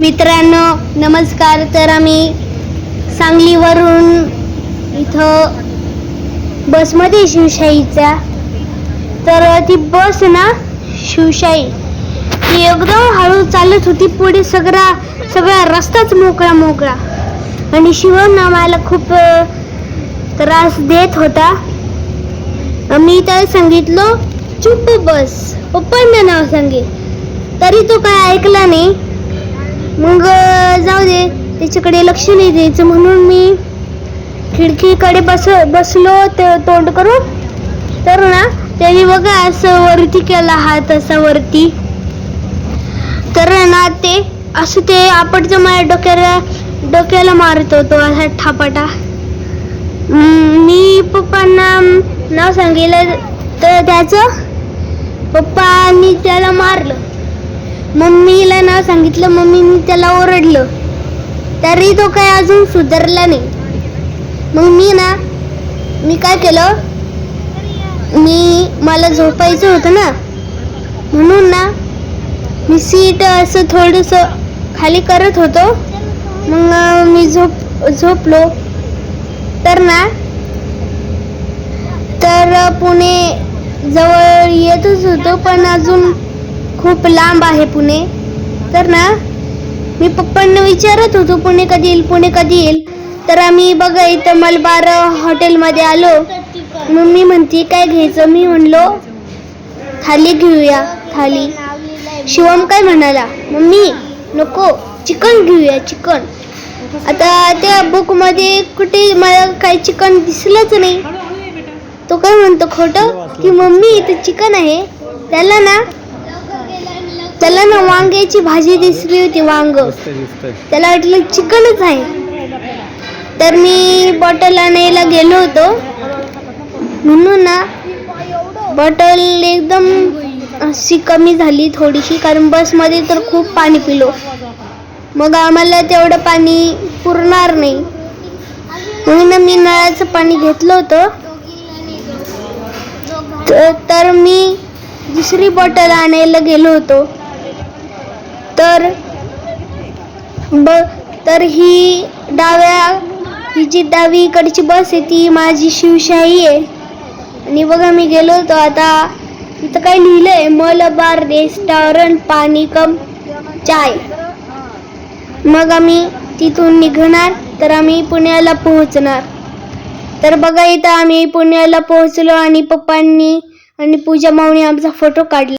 मित्रांनो नमस्कार. तर आम्ही सांगलीवरून इथं बसमध्ये शिवशाहीच्या तर ती बस ना शिवशाही. ती एकदम हळू चालत होती. पुढे सगळा सगळा रस्ताच मोकळा मोकळा. आणि शिवण ना मला खूप त्रास देत होता. मी तर सांगितलं चुप बस. पप्पांना नाव सांगेल तरी तो काय ऐकला नाही. मग जाऊ दे. त्याच्याकडे लक्ष नाही द्यायचं. म्हणून मी खिडकीकडे बस बसलो ते तोंड करून. तर ना त्याने बघा असं वरती केला हात असा वरती. तर ना ते असं ते आपटचं माझ्या डोक्याला डोक्याला मारत होतो असा ठापाटा. मी पप्पांना नाव सांगितलं तर त्याचं पप्पांनी त्याला मारलं. मम्मीला नाव सांगितलं मम्मीने त्याला ओरडलं. तरी तो काय अजून सुधारला नाही. मग मी ना मी काय केलं? मी मला झोपायचं होतं ना. म्हणून ना मी सीट असं थोडंसं खाली करत होतो. मग मी झोप झोपलो. तर ना तर पुणे जवळ येतच होतो पण अजून खूप लांब आहे पुणे. तर ना मी पप्पांना विचारत होतो पुणे कधी येईल पुणे कधी येईल. तर आम्ही बघा इथं मलबार हॉटेलमध्ये आलो. मम्मी म्हणते काय घ्यायचं? मी म्हणलो थाली घेऊया थाली. शिवम काय म्हणाला मम्मी नको चिकन घेऊया चिकन. आता त्या बुकमध्ये कुठे मला काही चिकन दिसलंच नाही. तो काय म्हणतो खोटं? की मम्मी इथं चिकन आहे. त्याला ना त्याला ना वांग्याची भाजी दिसली होती वांग. त्याला वाटलं चिकनच आहे. तर मी बॉटल आणायला गेलो होतो. म्हणून ना बॉटल एकदम अशी कमी झाली थोडीशी कारण बसमध्ये तर खूप पाणी पिलो. मग आम्हाला तेवढं पाणी पुरणार नाही. म्हणून मी नळाचं पाणी घेतलं होतं. तर मी दुसरी बॉटल आणायला गेलो होतो. तर ब तर ही डाव्या ही जी डावीकडची बस आहे ती माझी शिवशाही आहे. आणि बघा मी गेलो होतो आता इथं काय लिहिलंय? मलबार रेस्टॉरंट पाणी कम चाय. मग आम्ही तिथून निघणार तर आम्ही पुण्याला पोहोचणार. तर बघा इथं आम्ही पुण्याला पोहोचलो आणि पप्पांनी आणि पूजा माऊनी आमचा फोटो काढला.